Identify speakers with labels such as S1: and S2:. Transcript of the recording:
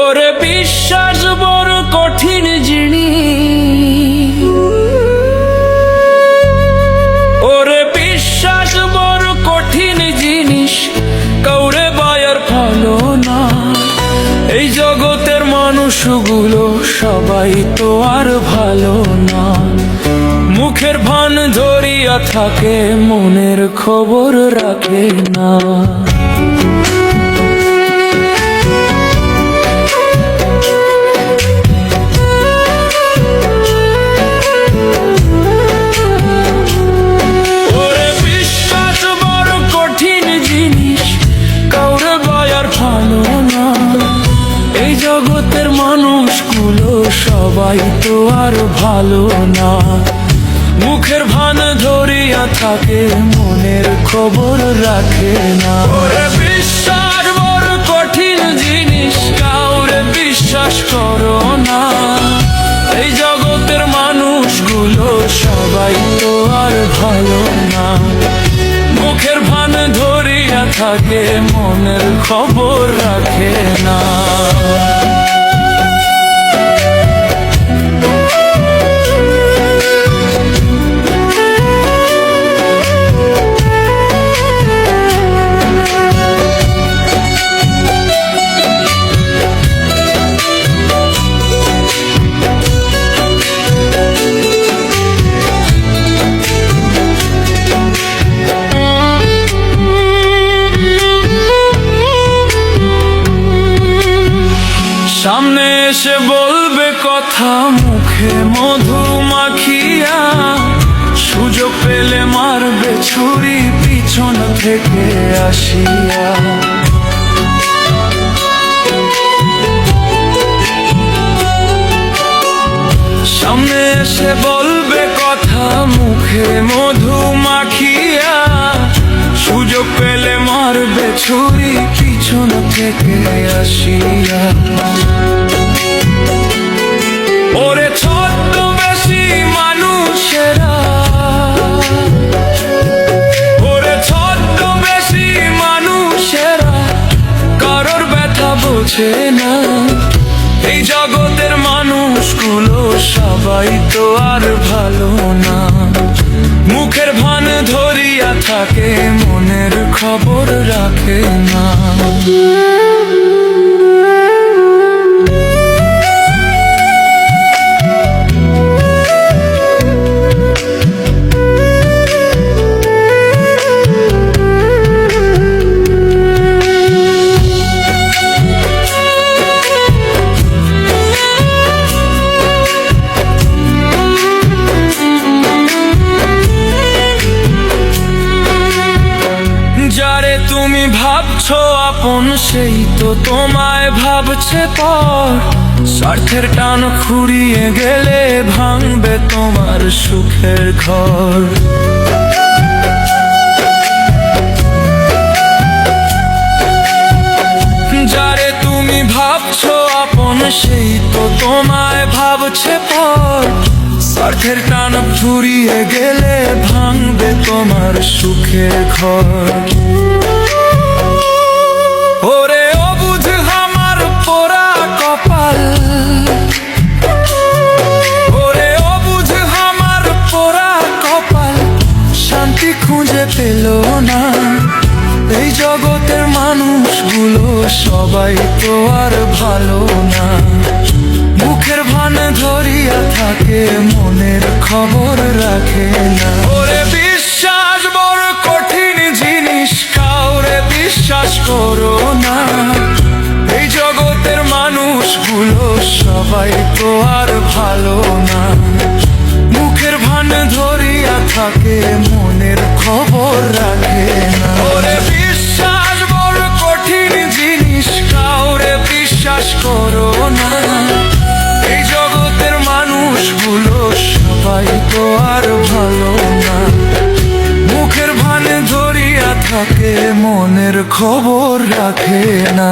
S1: ওরে বিশ্বাস বড় কঠিন জিনিস ওরে বিশ্বাস বড় কঠিন জিনিস, কাউরে বায়ার ভালো না। এই জগতের মানুষগুলো সবাই তো আর ভালো না। মুখের ভান ধরিয়া থাকে, মনের খবর রাখে না। জগতের মানুষগুলো সবাই তো আর ভালো না। মুখের ভান ধরিয়া থাকে, মনের খবর রাখে না। বিশ্বাস, বড় কঠিন জিনিস, কাউরে বিশ্বাস করো না। এই জগতের মানুষগুলো সবাই তো আর ভালো না। মুখের ভান থাকে মনের খবর রাখে না। এসে বলবে কথা মুখে, মধু মাখিয়া সুযোগ পেলে মারবে ছুরি পিছন থেকে আসিয়া। সামনে এসে বলবে কথা মুখে, মধু মাখিয়া সুযোগ পেলে মারবে ছুরি পিছন থেকে আসিয়া। বোঝে না। এই জগতের মানুষগুলো সবাই তো আর ভালো না। মুখের ভান ধরিয়া থাকে, মনের খবর রাখে না। ভাবছ আপন, সেই তো তোমায় ভাবছে পর। স্বার্থের টান খুঁড়িয়ে গেলে ভাঙবে তোমার সুখের ঘর। যারে তুমি ভাবছ আপন, সেই তো তোমায় ভাবছে পর। স্বার্থের টান ফুরিয়ে গেলে ভাঙবে তোমার সুখের ঘর। ওরে অবুঝ আমার পোড়া কপাল। ওরে অবুঝ আমার পোড়া কপাল। শান্তি খুঁজে পেল না। এই জগতের মানুষগুলো সবাই তো আর ভালো না। মুখের ভান ধরিয়া থাকে, মনের খবর রাখে না। ওরে বিশ্বাস, বড় কঠিন জিনিস, কাউরে বিশ্বাস করো মানুষগুলো সবাই তো আর ভালো না। মুখের ভান ধরিয়া থাকে, মনের খবর রাখে না। ওরে বিশ্বাস, বড় কঠিন জিনিস, কাউরে বিশ্বাস করো না। এই জগতের মানুষগুলো সবাই তো আর ভালো না। মুখের ভানে ধরিয়া থাকে, মনের খবর রাখে না।